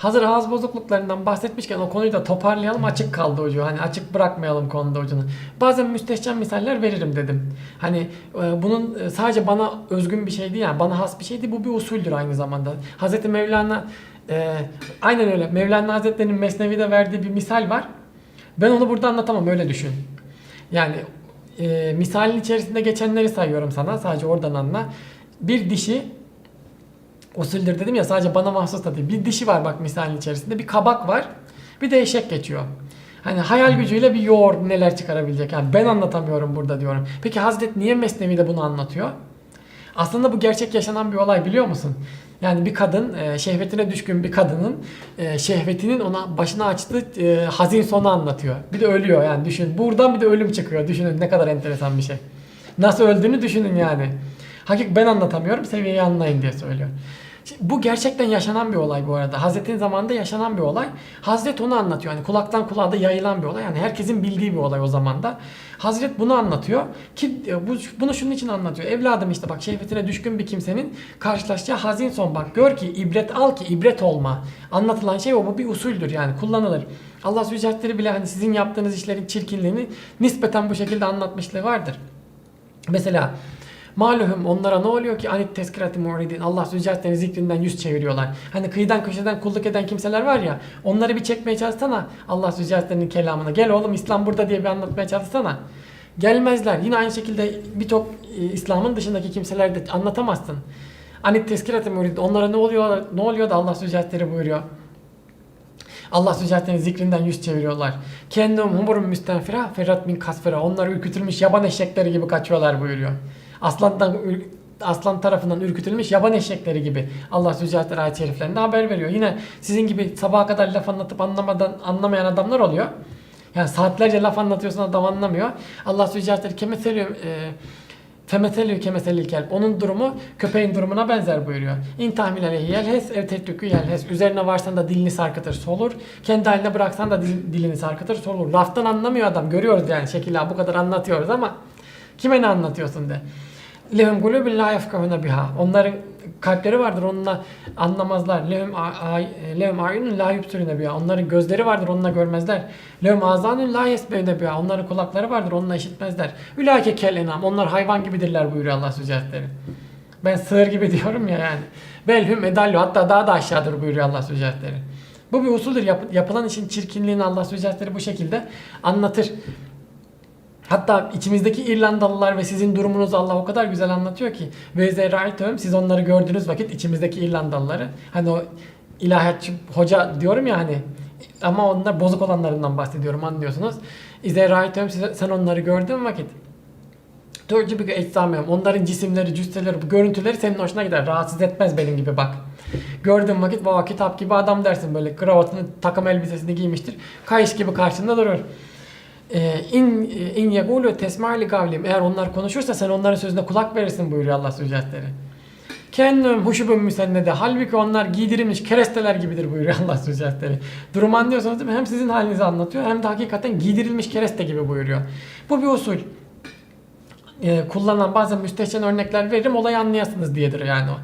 Hazır ağız bozukluklarından bahsetmişken o konuyu da toparlayalım açık kaldı ucu. Hani açık bırakmayalım konuda ucunu. Bazen müstehcen misaller veririm dedim. Hani e, bunun e, sadece bana özgün bir şey değil yani bana has bir şey değil bu bir usuldür aynı zamanda. Hazreti Mevlana e, aynen öyle Mevlana Hazretleri'nin Mesnevi'de verdiği bir misal var. Ben onu burada anlatamam öyle düşün. Yani e, misalin içerisinde geçenleri sayıyorum sana sadece oradan anla. Bir dişi usuldür dedim ya sadece bana mahsus da değil. Bir dişi var bak misalin içerisinde. Bir kabak var. Bir de eşek geçiyor. Hani hayal gücüyle bir yoğurt neler çıkarabilecek. Yani ben anlatamıyorum burada diyorum. Peki Hazret niye Mesnevi'de bunu anlatıyor? Aslında bu gerçek yaşanan bir olay biliyor musun? Yani bir kadın e, şehvetine düşkün bir kadının e, şehvetinin ona başına açtığı e, hazin sonu anlatıyor. Bir de ölüyor yani düşün. Buradan bir de ölüm çıkıyor. Düşünün ne kadar enteresan bir şey. Nasıl öldüğünü düşünün yani. Hakik ben anlatamıyorum seviyeyi anlayın diye söylüyor. Bu gerçekten yaşanan bir olay bu arada. Hazretin zamanında yaşanan bir olay. Hazret onu anlatıyor. Yani kulaktan kulağa da yayılan bir olay. Yani herkesin bildiği bir olay o zaman da. Hazret bunu anlatıyor. Ki e, bu, bunu şunun için anlatıyor. Evladım işte bak şehvetine düşkün bir kimsenin karşılaşacağı hazin son bak. Gör ki ibret al ki ibret olma. Anlatılan şey o. Bu bir usuldür yani kullanılır. Allah Zülcelatleri bile hani sizin yaptığınız işlerin çirkinliğini nispeten bu şekilde anlatmışlığı vardır. Mesela Maluhum onlara ne oluyor ki anit tezkirati muridin Allah Zülcelatlerin zikrinden yüz çeviriyorlar. Hani kıyıdan köşeden kulluk eden kimseler var ya onları bir çekmeye çalışsana Allah Zülcelatlerin kelamına. Gel oğlum İslam burada diye bir anlatmaya çalışsana. Gelmezler. Yine aynı şekilde birçok e, İslam'ın dışındaki kimseler de anlatamazsın. Anit tezkirati muridin onlara ne oluyor ne oluyor da Allah Zülcelatleri buyuruyor. Allah Zülcelatlerin zikrinden yüz çeviriyorlar. Kendum humurun müstenfira ferrat min kasfira. Onlar ürkütülmüş yaban eşekleri gibi kaçıyorlar buyuruyor. Aslandan aslan tarafından ürkütülmüş yaban eşekleri gibi Allah Zülcelatleri ayet-i şeriflerinde haber veriyor. Yine sizin gibi sabaha kadar laf anlatıp anlamadan anlamayan adamlar oluyor. Yani saatlerce laf anlatıyorsun adam anlamıyor. Allah Zülcelatleri kemeseliyor e, Femeselü kemeselil kelp. Onun durumu köpeğin durumuna benzer buyuruyor. İn tahmil aleyhi yelhes ev tetlükü yelhes. Üzerine varsan da dilini sarkıtır solur. Kendi haline bıraksan da dil- dilini sarkıtır solur. Laftan anlamıyor adam. Görüyoruz yani şekillah bu kadar anlatıyoruz ama kime ne anlatıyorsun de. Lehum gulubun la yefkahuna biha. Onların kalpleri vardır onunla anlamazlar. Lehum lehum ayunun la yubsirune biha. Onların gözleri vardır onunla görmezler. Lehum azanun la yesmevne biha. Onların kulakları vardır onunla işitmezler. Ülake kel enam. Onlar hayvan gibidirler buyuruyor Allah Sücetleri. Ben sığır gibi diyorum ya yani. Belhum edallu hatta daha da aşağıdır buyuruyor Allah Sücetleri. Bu bir usuldür. Yap- yapılan işin çirkinliğini Allah Sücetleri bu şekilde anlatır. Hatta içimizdeki İrlandalılar ve sizin durumunuzu Allah o kadar güzel anlatıyor ki. Ve zerraitüm siz onları gördüğünüz vakit içimizdeki İrlandalıları hani o ilahiyatçı hoca diyorum ya hani ama onlar bozuk olanlarından bahsediyorum anlıyorsunuz. İzerraitüm sen onları gördüğün vakit bir eczamem. Onların cisimleri, cüsseleri, bu görüntüleri senin hoşuna gider. Rahatsız etmez benim gibi bak. Gördüğün vakit valla kitap gibi adam dersin böyle kravatını, takım elbisesini giymiştir. Kayış gibi karşında durur. Ee, in in yegulu tesma'li kavlim. Eğer onlar konuşursa sen onların sözüne kulak verirsin buyuruyor Allah Sücetleri. Kendüm huşubun müsennede. Halbuki onlar giydirilmiş keresteler gibidir buyuruyor Allah Sücetleri. Durumu anlıyorsunuz değil mi? Hem sizin halinizi anlatıyor hem de hakikaten giydirilmiş kereste gibi buyuruyor. Bu bir usul. Ee, kullanan bazen müstehcen örnekler veririm olayı anlayasınız diyedir yani o.